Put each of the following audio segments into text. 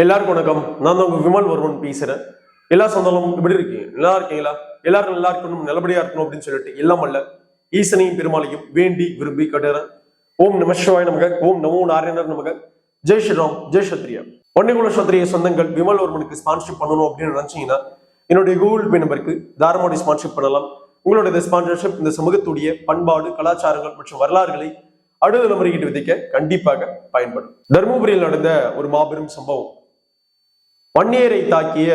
எல்லாருக்கும் வணக்கம். நான் தான் உங்க விமல் வருவன் பேசுறேன். எல்லா சொந்தமும் இப்படி இருக்கீங்க நல்லா இருக்கீங்களா? எல்லாரும் நல்லா இருக்கணும் நல்லபடியா இருக்கணும் அப்படின்னு சொல்லிட்டு எல்லாம் அல்ல. ஈசனையும் பெருமாளையும் வேண்டி விரும்பி கட்டுறேன். ஓம் நம சிவாய நமக. ஓம் நமோ நாராயணர் நமக. ஜெய் ஸ்ரீராம். ஜெய் சத்ரியா பொன்னிகுல சத்ரிய சொந்தங்கள் விமல் வர்மனுக்கு ஸ்பான்ஷிப் பண்ணணும் அப்படின்னு நினைச்சீங்கன்னா என்னுடைய கூகுள் பே நம்பருக்கு தாரமாடி ஸ்பான்ஷிப் பண்ணலாம். உங்களுடைய ஸ்பான்சர்ஷிப் இந்த சமூகத்துடைய பண்பாடு கலாச்சாரங்கள் மற்றும் வரலாறுகளை அடுத்த தலைமுறைகிட்டு விதிக்க கண்டிப்பாக பயன்படும். தருமபுரியில் நடந்த ஒரு மாபெரும் சம்பவம். வன்னியரை தாக்கிய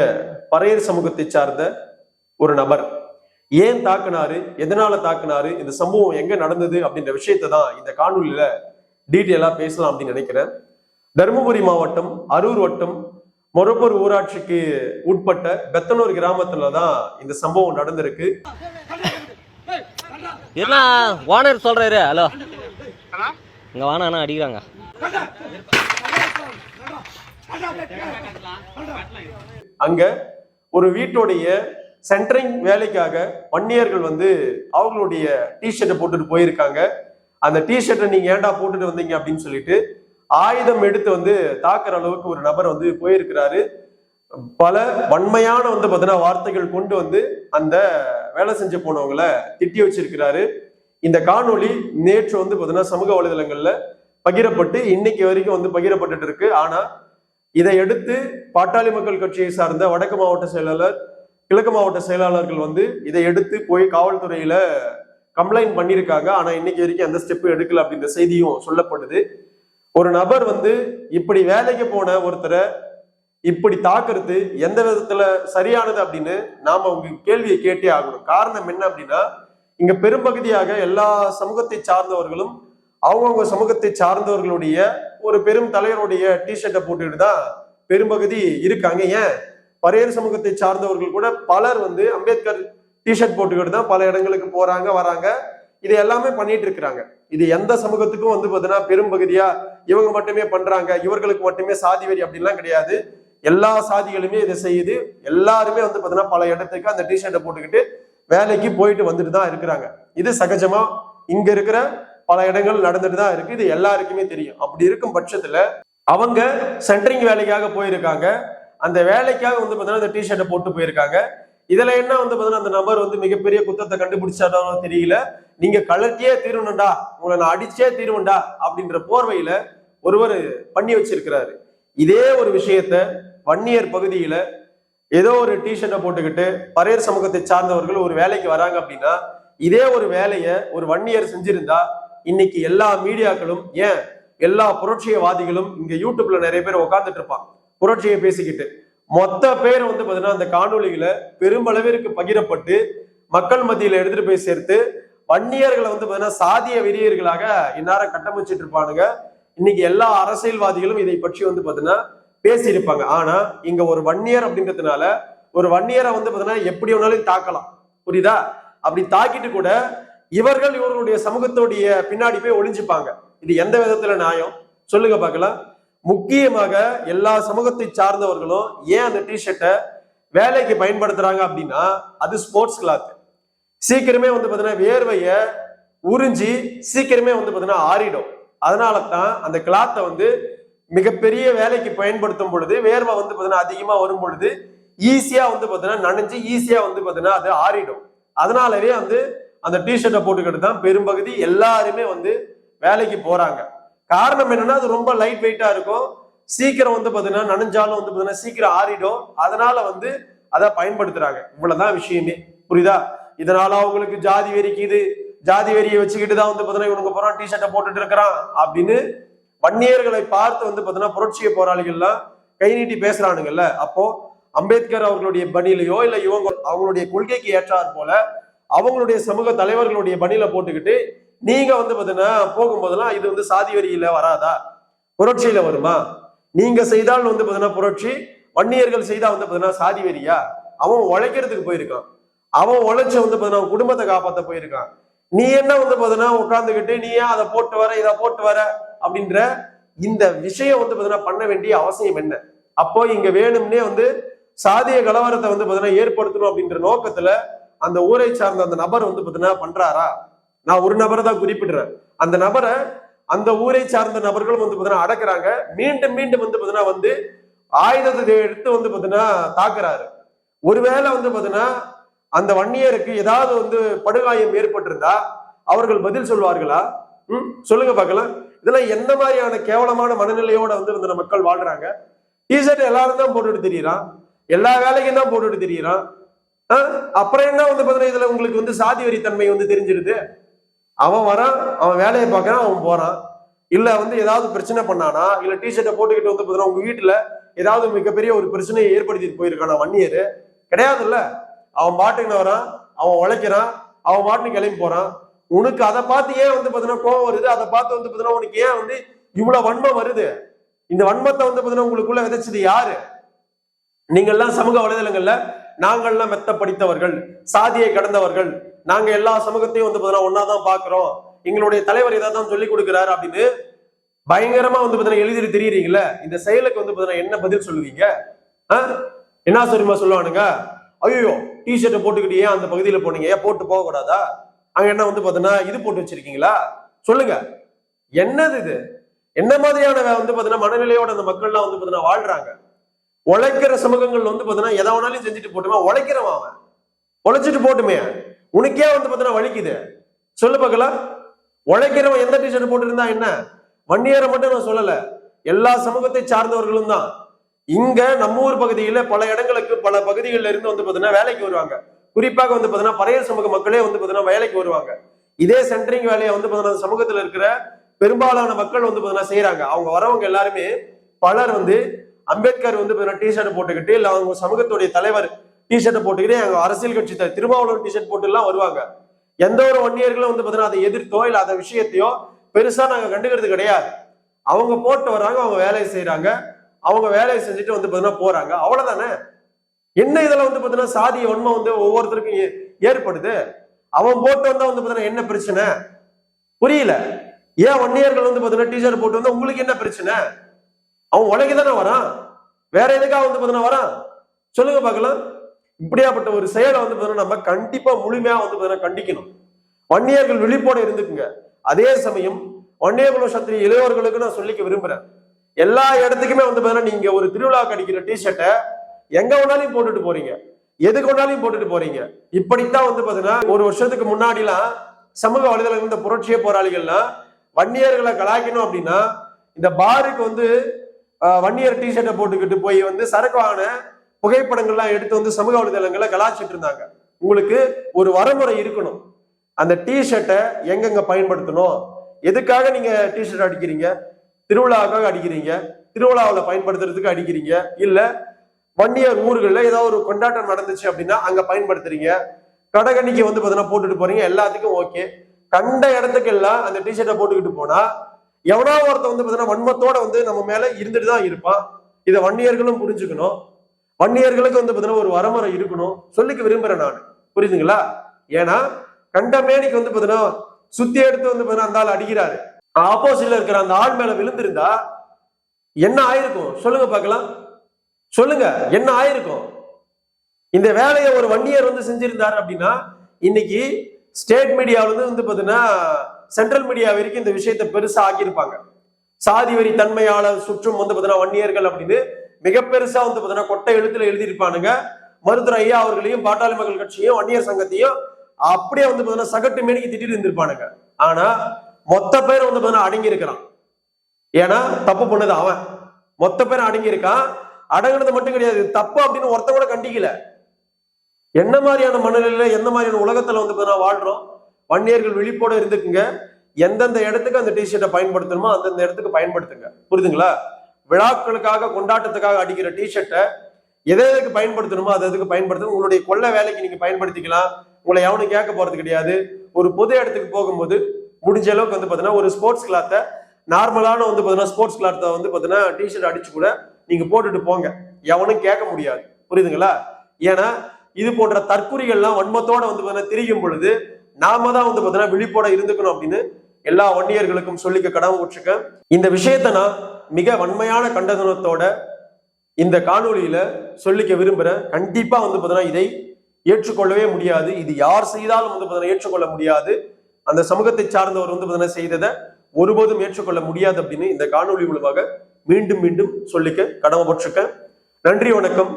பறையர் சமூகத்தை சார்ந்த ஒரு நபர். ஏன் தாக்குனாரு? எதனால தாக்குனாரு? இந்த சம்பவம் எங்க நடந்தது? அப்படின்ற விஷயத்தை தான் இந்த காணொலியில டீட்டெயிலா பேசலாம் அப்படின்னு நினைக்கிறேன். தருமபுரி மாவட்டம் அரூர் வட்டம் மொரப்பூர் ஊராட்சிக்கு உட்பட்ட பெத்தனூர் கிராமத்துல தான் இந்த சம்பவம் நடந்திருக்கு. என்ன? ஓனர் சொல்றாரு. ஹலோ. இங்க வானா அடிக்கிறாங்க. அங்க ஒரு வீட்டுடைய சென்டரிங் வேலைக்காக வன்னியர்கள் வந்து அவங்களுடைய டிஷர்ட்டை போட்டுட்டு போயிருக்காங்க. அந்த டிஷர்ட்டை நீங்க ஏன்டா போட்டுட்டு வந்தீங்க அப்படின்னு சொல்லிட்டு ஆயுதம் எடுத்து வந்து தாக்குற அளவுக்கு ஒரு நபர் வந்து போயிருக்கிறாரு. பல வன்மையான வந்து பார்த்தீங்கன்னா வார்த்தைகள் கொண்டு வந்து அந்த வேலை செஞ்சு போனவங்களை திட்டி வச்சிருக்கிறாரு. இந்த காணொளி நேற்று வந்து பார்த்தீங்கன்னா சமூக வலைதளங்கள்ல பகிரப்பட்டு இன்னைக்கு வரைக்கும் வந்து பகிரப்பட்டுட்டு இருக்கு. ஆனா இதை எடுத்து பாட்டாளி மக்கள் கட்சியை சார்ந்த வடக்கு மாவட்ட செயலாளர் கிழக்கு மாவட்ட செயலாளர்கள் வந்து இதை எடுத்து போய் காவல்துறையில கம்ப்ளைண்ட் பண்ணியிருக்காங்க. ஆனா இன்னைக்கு வரைக்கும் எந்த ஸ்டெப்பும் எடுக்கல அப்படின்ற செய்தியும் சொல்லப்படுது. ஒரு நபர் வந்து இப்படி வேலைக்கு போன ஒருத்தரை இப்படி தாக்குறது எந்த விதத்துல சரியானது அப்படின்னு நாம உங்க கேள்வியை கேட்டே ஆகணும். காரணம் என்ன அப்படின்னா இங்க பெரும்பகுதியாக எல்லா சமூகத்தை சார்ந்தவர்களும் அவங்கவுங்க சமூகத்தை சார்ந்தவர்களுடைய ஒரு பெரும் தலைவருடைய டிஷர்ட்டை போட்டுட்டு தான் பெரும்பகுதி இருக்காங்க. ஏன்? பரையர் சமூகத்தை சார்ந்தவர்கள் கூட பலர் வந்து அம்பேத்கர் டிஷர்ட் போட்டுக்கிட்டு தான் பல இடங்களுக்கு போறாங்க வராங்க. இது எல்லாமே பண்ணிட்டு இருக்கிறாங்க. இது எந்த சமூகத்துக்கும் வந்து பார்த்தீங்கன்னா பெரும்பகுதியா இவங்க மட்டுமே பண்றாங்க இவர்களுக்கு மட்டுமே சாதி வெறி அப்படின்லாம் கிடையாது. எல்லா சாதிகளுமே இதை செய்யுது. எல்லாருமே வந்து பார்த்தீங்கன்னா பல இடத்துக்கு அந்த டிஷர்ட்டை போட்டுக்கிட்டு வேலைக்கு போயிட்டு வந்துட்டு தான் இருக்கிறாங்க. இது சகஜமா இங்க இருக்கிற பல இடங்கள் நடந்துட்டு தான் இருக்கு. இது எல்லாருக்குமே தெரியும். அப்படி இருக்கும் பட்சத்துல அவங்க சென்டரிங் வேலைக்காக போயிருக்காங்க. அந்த வேலைக்காக வந்து பார்த்தீங்கன்னா அந்த டிஷர்ட்டை போட்டு போயிருக்காங்க. இதுல என்ன வந்து பார்த்தீங்கன்னா அந்த நபர் வந்து மிகப்பெரிய குத்தத்தை கண்டுபிடிச்சாரோ தெரியல. நீங்க கலர்ட்டியே தீரணும்டா. உங்களை நான் அடிச்சே தீருவேன்டா அப்படின்ற போர்வையில ஒருவர் பண்ணி வச்சிருக்கிறாரு. இதே ஒரு விஷயத்த வன்னியர் பகுதியில ஏதோ ஒரு டிஷர்ட்டை போட்டுக்கிட்டு பரையர் சமூகத்தை சார்ந்தவர்கள் ஒரு வேலைக்கு வராங்க அப்படின்னா இதே ஒரு வேலையை ஒரு வன்னியர் செஞ்சிருந்தா இன்னைக்கு எல்லா மீடியாக்களும் ஏன் எல்லா புரட்சியவாதிகளும் இங்க யூடியூப்ல நிறைய பேர் உட்காந்துட்டு இருப்பான் புரட்சியை பேசிக்கிட்டு. மொத்த பேர் வந்து பாத்தீங்கன்னா அந்த காணொளிகளை பெருமளவிற்கு பகிரப்பட்டு மக்கள் மத்தியில எடுத்துட்டு போய் சேர்த்து வன்னியர்களை வந்து பாத்தீங்கன்னா சாதிய வெறியர்களாக இந்நேரம் கட்டமைச்சிட்டு இருப்பானுங்க. இன்னைக்கு எல்லா அரசியல்வாதிகளும் இதை பற்றி வந்து பாத்தீங்கன்னா பேசியிருப்பாங்க. ஆனா இங்க ஒரு வன்னியர் அப்படின்றதுனால ஒரு வன்னியரை வந்து பாத்தீங்கன்னா எப்படி வேணாலும் தாக்கலாம். புரியுதா? அப்படி தாக்கிட்டு கூட இவர்கள் இவர்களுடைய சமூகத்துடைய பின்னாடி போய் ஒளிஞ்சுப்பாங்க. இது எந்த விதத்துல நியாயம்? சொல்லுங்க பார்க்கலாம். முக்கியமாக எல்லா சமூகத்தை சார்ந்தவர்களும் ஏன் அந்த டிஷர்ட்டை வேலைக்கு பயன்படுத்துறாங்க அப்படின்னா அது ஸ்போர்ட்ஸ் கிளாத் சீக்கிரமே வந்து பார்த்தீங்கன்னா வேர்வையை உறிஞ்சி சீக்கிரமே வந்து பார்த்தீங்கன்னா ஆறிடும். அதனால தான் அந்த கிளாத்தை வந்து மிகப்பெரிய வேலைக்கு பயன்படுத்தும் பொழுது வேர்வை வந்து பார்த்தீங்கன்னா அதிகமா வரும் பொழுது ஈஸியா வந்து பார்த்தீங்கன்னா நனைஞ்சு ஈஸியா வந்து பார்த்தீங்கன்னா அது ஆறிடும். அதனாலவே வந்து அந்த டிஷர்ட்டை போட்டுக்கிட்டு தான் பெரும்பகுதி எல்லாருமே வந்து வேலைக்கு போறாங்க. காரணம் என்னன்னா அது ரொம்ப லைட் வெயிட்டா இருக்கும். சீக்கிரம் வந்து பாத்தீங்கன்னா நனைஞ்சாலும் வந்து பாத்தீங்கன்னா சீக்கிரம் ஆறிடும். அதனால வந்து அதை பயன்படுத்துறாங்க. இவ்வளவுதான் விஷயமே. புரியுதா? இதனால அவங்களுக்கு ஜாதி வெறிக்குது. ஜாதி வெறியை வச்சுக்கிட்டு தான் வந்து பாத்தீங்கன்னா இவனுக்கு போறான் டிஷர்ட்டை போட்டுட்டு இருக்கிறான் அப்படின்னு வன்னியர்களை பார்த்து வந்து பாத்தீங்கன்னா புரட்சிய போராளிகள்லாம் கை நீட்டி பேசுறானுங்கல்ல. அப்போ அம்பேத்கர் அவர்களுடைய பணியிலையோ இல்ல இவங்க அவங்களுடைய கொள்கைக்கு ஏற்றாற் போல அவங்களுடைய சமூக தலைவர்களுடைய பணியில போட்டுக்கிட்டு நீங்க வந்து பாத்தீங்கன்னா போகும்போதெல்லாம் இது வந்து சாதி வரியில வராதா? புரட்சியில வருமா? நீங்க செய்தால் வந்து பாத்தீங்கன்னா புரட்சி வன்னியர்கள் செய்தா வந்து பாத்தீங்கன்னா சாதி வெறியா அவன் உழைக்கிறதுக்கு போயிருக்கான். அவன் உழைச்ச வந்து பாத்தீங்கன்னா குடும்பத்தை காப்பாத்த போயிருக்கான். நீ என்ன வந்து பாத்தீங்கன்னா உட்காந்துக்கிட்டு நீ ஏன் அதை போட்டு வர இதை போட்டு வர அப்படின்ற இந்த விஷயம் வந்து பாத்தீங்கன்னா பண்ண வேண்டிய அவசியம் என்ன? அப்போ இங்க வேணும்னே வந்து சாதிய கலவரத்தை வந்து பாத்தீங்கன்னா ஏற்படுத்தணும் அப்படின்ற நோக்கத்துல அந்த ஊரை சார்ந்த அந்த நபர் வந்து பாத்தீங்கன்னா பண்றாரா? நான் ஒரு நபரை தான் குறிப்பிடுறேன். அந்த நபரை அந்த ஊரை சார்ந்த நபர்களும் வந்து பாத்தீங்கன்னா அடக்குறாங்க. மீண்டும் மீண்டும் வந்து பாத்தீங்கன்னா வந்து ஆயுதத்தை எடுத்து வந்து பாத்தீங்கன்னா தாக்குறாரு. ஒருவேளை வந்து பாத்தீங்கன்னா அந்த வன்னியருக்கு ஏதாவது வந்து படுகாயம் ஏற்பட்டிருந்தா அவர்கள் பதில் சொல்வார்களா? ம் சொல்லுங்க பார்க்கலாம். இதெல்லாம் எந்த மாதிரியான கேவலமான மனநிலையோட வந்து இருந்த மக்கள் வாழ்றாங்க? டிஷர்ட் எல்லாரும் தான் போட்டுட்டு தெரியறான். எல்லா வேலைக்கும் தான் போட்டுட்டு தெரியறான். அப்புறம் என்ன வந்து பாத்தீங்கன்னா இதுல உங்களுக்கு வந்து சாதி வரி தன்மை வந்து தெரிஞ்சிருது அவன் வரான் அவன் வேலையை பார்க்கறான் அவன் போறான். இல்ல வந்து ஏதாவது பிரச்சனை பண்ணானா இல்ல டிஷர்ட்டை போட்டுக்கிட்டு வந்து பாத்தீங்கன்னா உங்க வீட்டுல ஏதாவது மிகப்பெரிய ஒரு பிரச்சனையை ஏற்படுத்திட்டு போயிருக்கானா வன்னியர்? கிடையாதுல்ல. அவன் பாட்டுக்கு வரான் அவன் உழைக்கிறான் அவன் பாட்டுக்கு கிளம்பி போறான். உனக்கு அதை பார்த்து ஏன் வந்து பாத்தீங்கன்னா கோவம் வருது? அதை பார்த்து வந்து பாத்தீங்கன்னா உனக்கு ஏன் வந்து இவ்வளவு வன்மம் வருது? இந்த வன்மத்தை வந்து பாத்தீங்கன்னா உங்களுக்குள்ள விதைச்சது யாரு? நீங்கள்லாம் சமூக வலைதளங்கள்ல நாங்கள்லாம் மெத்த படித்தவர்கள் சாதியை கடந்தவர்கள். நாங்க எல்லா சமூகத்தையும் வந்து பாத்தீங்கன்னா ஒன்னாதான் பாக்குறோம். எங்களுடைய தலைவர் இதை தான் சொல்லி கொடுக்கிறாரு அப்படின்னு பயங்கரமா வந்து பாத்தீங்கன்னா எழுதிட்டு தெரியுறீங்கல்ல? இந்த செயலுக்கு வந்து பாத்தீங்கன்னா என்ன பதில் சொல்லுவீங்க? ஆ? என்ன சொல்லுமா சொல்லுவானுங்க? ஐயோ டிஷர்ட்டை போட்டுக்கிட்டு ஏன் அந்த பகுதியில போனீங்க? ஏன் போட்டு போக கூடாதா? அங்க என்ன வந்து பாத்தீங்கன்னா இது போட்டு வச்சிருக்கீங்களா? சொல்லுங்க. என்னது இது? என்ன மாதிரியான வந்து பாத்தீங்கன்னா மனநிலையோட அந்த மக்கள்லாம் வந்து பாத்தீங்கன்னா வாழ்றாங்க? உழைக்கிற சமூகங்கள் வந்து பார்த்தீங்கன்னா எதை வேணாலும் செஞ்சுட்டு போட்டுமா உழைக்கிறவன் அவன். உழைச்சிட்டு போட்டுமே. உனக்கே வந்து பார்த்தீங்கன்னா வலிக்குது. சொல்லு பார்க்கலாம் உழைக்கிறவன் எந்த டிஷர்ட் போட்டிருந்தா என்ன? வன்னியரை மட்டும் நான் சொல்லல. எல்லா சமூகத்தை சார்ந்தவர்களும் தான். இங்க நம்ம ஊர் பகுதியில பல இடங்களுக்கு பல பகுதிகளில் இருந்து வந்து பார்த்தீங்கன்னா வேலைக்கு வருவாங்க. குறிப்பாக வந்து பார்த்தீங்கன்னா பழைய சமூக மக்களே வந்து பார்த்தீங்கன்னா வேலைக்கு வருவாங்க. இதே சென்டரிங் வேலையை வந்து பார்த்தீங்கன்னா சமூகத்தில் இருக்கிற பெரும்பாலான மக்கள் வந்து பார்த்தீங்கன்னா செய்யறாங்க அவங்க வரவங்க எல்லாருமே பலர் வந்து அம்பேத்கர் வந்து பாத்தீங்கன்னா டிஷர்ட் போட்டுக்கிட்டு இல்ல அவங்க சமூகத்துடைய தலைவர் டிஷர்ட்டை போட்டுக்கிட்டு அவங்க அரசியல் கட்சி திருமாவளவன் டிஷர்ட் போட்டு எல்லாம் வருவாங்க. எந்த ஒரு வன்னியர்களும் வந்து பாத்தீங்கன்னா அதை எதிர்த்தோ இல்ல அந்த விஷயத்தையோ பெருசா நாங்க கண்டுக்கிறது கிடையாது. அவங்க போட்டு வர்றாங்க அவங்க வேலையை செய்யறாங்க அவங்க வேலையை செஞ்சுட்டு வந்து பாத்தீங்கன்னா போறாங்க. அவ்வளவுதானே? என்ன இதில் வந்து பாத்தீங்கன்னா சாதி உண்மை வந்து ஒவ்வொருத்தருக்கும் ஏ- ஏற்படுது? அவன் போட்டு வந்தா வந்து பாத்தீங்கன்னா என்ன பிரச்சனை? புரியல. ஏன் வன்னியர்கள் வந்து பாத்தீங்கன்னா டிஷர்ட் போட்டு வந்தா உங்களுக்கு என்ன பிரச்சனை? அவன் உலகி தானே வரான்? வேற எதுக்காக வந்து பார்த்தீங்கன்னா வரான்? சொல்லுங்க பார்க்கலாம். இப்படியாப்பட்ட ஒரு செயலை வந்து பார்த்தீங்கன்னா நம்ம கண்டிப்பா முழுமையா வந்து பார்த்தீங்கன்னா கண்டிக்கணும். வன்னியர்கள் விழிப்போட இருந்துக்குங்க. அதே சமயம் வன்னியகுல சத்திரி இளையோர்களுக்கு நான் சொல்லிக்க விரும்புறேன். எல்லா இடத்துக்குமே வந்து பார்த்தீங்கன்னா நீங்க ஒரு திருவிழாவுக்கு அடிக்கிற டிஷர்ட்டை எங்க வேணாலும் போட்டுட்டு போறீங்க. எதுக்கு வேணாலும் போட்டுட்டு போறீங்க. இப்படித்தான் வந்து பாத்தீங்கன்னா ஒரு வருஷத்துக்கு முன்னாடிலாம் சமூக வலைதளங்கள் இந்த புரட்சிய போராளிகள்லாம் வன்னியர்களை கலாய்க்கணும் அப்படின்னா இந்த பாருக்கு வந்து வன்னியர் டிஷர்ட்டை போட்டுக்கிட்டு போய் வந்து சரக்கு புகைப்படங்கள்லாம் எடுத்து வந்து சமூக வலைதளங்களை கலாச்சிட்டு இருந்தாங்க. உங்களுக்கு ஒரு வரமுறை இருக்கணும். அந்த டிஷர்ட்டை எங்கெங்க பயன்படுத்தணும்? எதுக்காக நீங்க டிஷர்ட் அடிக்கிறீங்க? திருவிழாவுக்காக அடிக்கிறீங்க? திருவிழாவில் பயன்படுத்துறதுக்கு அடிக்கிறீங்க? இல்ல வன்னியர் ஊர்களில் ஏதாவது ஒரு கொண்டாட்டம் நடந்துச்சு அப்படின்னா அங்க பயன்படுத்துறீங்க? கடகணிக்கு வந்து பார்த்தீங்கன்னா போட்டுட்டு போறீங்க. எல்லாத்துக்கும் ஓகே கண்ட இடத்துக்கு எல்லாம் அந்த டிஷர்ட்டை போட்டுக்கிட்டு போனா எவனா ஒருத்தன் வந்து பார்த்தீங்கன்னா வன்மத்தோட வந்து நம்ம மேல இருந்துட்டு தான் இருப்பான் இதை வன்னியர்களும் புரிஞ்சுக்கணும். வன்னியர்களுக்கு வந்து பார்த்தீங்கன்னா ஒரு வரமுறை இருக்கணும். சொல்லிக்க விரும்புறேன் நான். புரியுதுங்களா ஏன்னா கண்டமேனிக்கு வந்து பார்த்தீங்கன்னா சுத்தி எடுத்து வந்து பார்த்தீங்கன்னா அந்த ஆள் அடிக்கிறாரு. ஆப்போசிட்ல இருக்கிற அந்த ஆள் மேல விழுந்திருந்தா என்ன ஆயிருக்கும்? சொல்லுங்க பார்க்கலாம். சொல்லுங்க என்ன ஆயிருக்கும்? இந்த வேலையை ஒரு வன்னியர் வந்து செஞ்சிருந்தாரு அப்படின்னா இன்னைக்கு ஸ்டேட் மீடியாவிலிருந்து வந்து பார்த்தீங்கன்னா சென்ட்ரல் மீடியா வரைக்கும் இந்த விஷயத்தை பெருசா ஆக்கியிருப்பாங்க. சாதி வரி தன்மையால சுற்றும் வந்து பாத்தீங்கன்னா வன்னியர்கள் அப்படின்னு மிக பெருசா வந்து பாத்தீங்கன்னா கொட்டை எழுத்துல எழுதியிருப்பானுங்க. மருத்துவர் ஐயா அவர்களையும் பாட்டாளி மக்கள் கட்சியும் வன்னியர் சங்கத்தையும் அப்படியே வந்து பாத்தீங்கன்னா சகட்டு மேனிக்கு திட்டிட்டு இருந்திருப்பானுங்க. ஆனா மொத்த பேர் வந்து பாத்தீங்கன்னா அடங்கி இருக்கிறான் ஏன்னா தப்பு பண்ணது அவன். மொத்த பேர் அடங்கி இருக்கான் அடங்குனது மட்டும் கிடையாது. தப்பு அப்படின்னு ஒருத்த கூட கண்டிக்கல. என்ன மாதிரியான மனநிலையில எந்த மாதிரியான உலகத்துல வந்து பாத்தீங்கன்னா வாழ்றோம்? வன்னியர்கள் விழிப்போட இருந்துக்குங்க. எந்தெந்த இடத்துக்கு அந்த டிஷர்ட்டை பயன்படுத்தணுமோ அந்தந்த இடத்துக்கு பயன்படுத்துங்க. புரியுதுங்களா? விழாக்களுக்காக கொண்டாட்டத்துக்காக அடிக்கிற டிஷர்ட்டை எதை எதுக்கு பயன்படுத்தணுமோ அதை எதுக்கு பயன்படுத்தணும்? உங்களுடைய கொள்ள வேலைக்கு நீங்க பயன்படுத்திக்கலாம். உங்களை எவனும் கேட்க போறது கிடையாது. ஒரு பொது இடத்துக்கு போகும்போது முடிஞ்ச அளவுக்கு வந்து பாத்தீங்கன்னா ஒரு ஸ்போர்ட்ஸ் கிளாத்தை நார்மலான வந்து பாத்தீங்கன்னா ஸ்போர்ட்ஸ் கிளாத்தை வந்து பாத்தீங்கன்னா டிஷர்ட் அடிச்சு கூட நீங்க போட்டுட்டு போங்க. எவனும் கேட்க முடியாது. புரியுதுங்களா? ஏன்னா இது போன்ற தற்குறிகள்லாம் வன்மத்தோட வந்து பாத்தீங்கன்னா திரியும் பொழுது நாம தான் வந்து பாத்தீங்கன்னா விழிப்போட இருந்துக்கணும் அப்படின்னு எல்லா வன்னியர்களுக்கும் சொல்லிக்க கடமை விட்டுருக்கேன் இந்த விஷயத்தை நான் மிக வன்மையான கண்டனத்தோட இந்த காணொலியில சொல்லிக்க விரும்புறேன். கண்டிப்பா வந்து பாத்தீங்கன்னா இதை ஏற்றுக்கொள்ளவே முடியாது. இது யார் செய்தாலும் வந்து பாத்தீங்கன்னா ஏற்றுக்கொள்ள முடியாது. அந்த சமூகத்தை சார்ந்தவர் வந்து பாத்தீங்கன்னா செய்ததை ஒருபோதும் ஏற்றுக்கொள்ள முடியாது அப்படின்னு இந்த காணொலி மூலமாக மீண்டும் மீண்டும் சொல்லிக்க கடமைப்பட்டிருக்கேன் நன்றி வணக்கம்.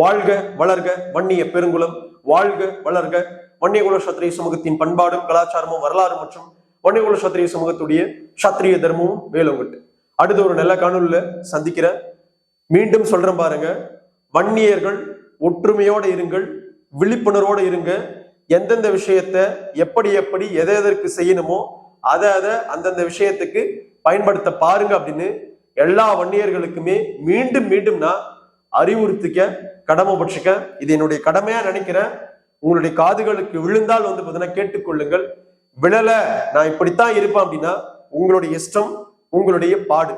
வாழ்க வளர்க. வன்னிய பெருங்குளம் வாழ்க வளர்க. வன்னியகுல சத்திரிய சமூகத்தின் பண்பாடும் கலாச்சாரமும் வரலாறு மற்றும் வன்னியகுல சத்திரிய சமூகத்துடைய சத்திரிய தர்மமும் வேலுங்கட்டு அடுத்த ஒரு நல்ல காணொலியில சந்திக்கிறேன் மீண்டும் சொல்றேன் பாருங்க. வன்னியர்கள் ஒற்றுமையோட இருங்கள் விழிப்புணர்வோட இருங்க. எந்தெந்த விஷயத்த எப்படி எப்படி எதை எதற்கு செய்யணுமோ அதை அதை அந்தந்த விஷயத்துக்கு பயன்படுத்த பாருங்க அப்படின்னு எல்லா வன்னியர்களுக்குமே மீண்டும் மீண்டும் நான் அறிவுறுத்திக்க கடமைப்பட்டுக்க இது என்னுடைய கடமையா நினைக்கிறேன். உங்களுடைய காதுகளுக்கு விழுந்தால் வந்து பார்த்தீங்கன்னா கேட்டுக்கொள்ளுங்கள். விழல நான் இப்படித்தான் இருப்பேன் அப்படின்னா உங்களுடைய இஷ்டம் உங்களுடைய பாடு.